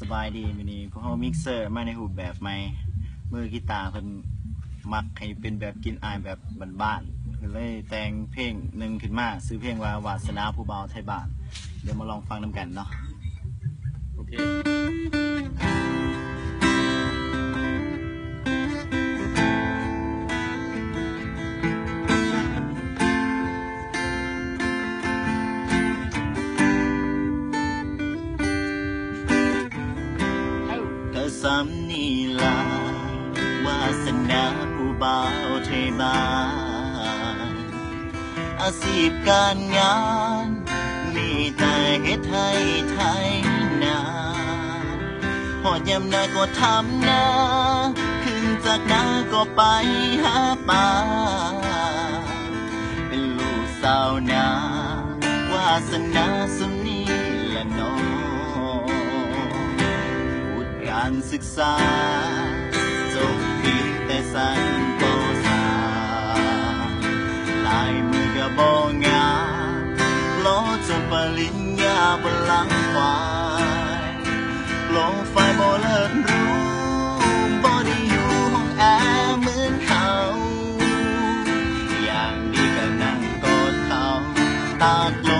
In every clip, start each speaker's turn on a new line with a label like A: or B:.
A: สบายดีมินี้พวกเขามิกเซอร์มาในหูแบบใหม่มือกีตาร์เพิ่นมักให้เป็นแบบกินอายแบบบ้านๆก็เลยแต่งเพลงหนึ่งขึ้นมาซื้อเพลงว่าวาสนาผู้เบาไทยบ้าน เดี๋ยวมาลองฟังน้ำกันเนาะ
B: โอเค
A: สนาผู้เบาไทยบ้านอาชีพการงาน มีแต่เฮ็ดให้ไทยนาหอดยำนาก็ทำนาขึ้นจากนาก็ไปหาปลาเป็นลูกสาวนาวาสนาสุมนีละน้องวุฒิการศึกษาังควายโลงไฟบ่เลิศรู้บ่ได้อยู่ห้องแอร์เหมือนเขาอย่างดีก็นั่งกอดเขาตากลมอยู่กล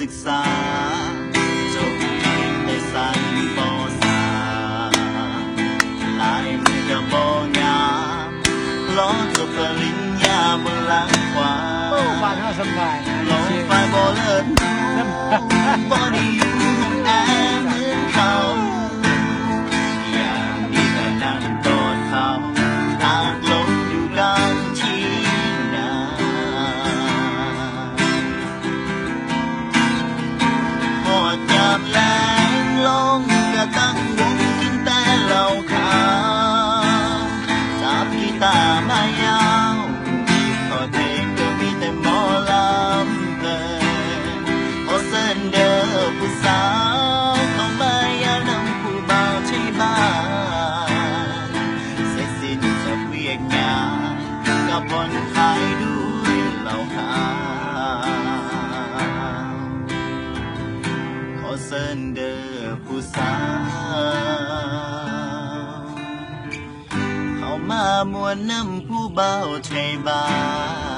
A: ศึกษาจบเพียงแต่สั้นปสามลายมือก็บ่งามล้อจบปริญญาบนหลังควา
B: โอ้
A: ย
B: บ้านเราสบายนะ
A: ลงไฟบ่เลิศรู้บ่ได้ nhau. Có thể tôi đi tìm mò lắm về. Họ sân đỡ phụ sao không bay áo nông phụ bao chi ba sẽ xin cho quý anh nhà cả bọn hai đuôi lão hạ họ sân đỡ phụ sao มามวนน้ำผู้เบาไทยบ้าน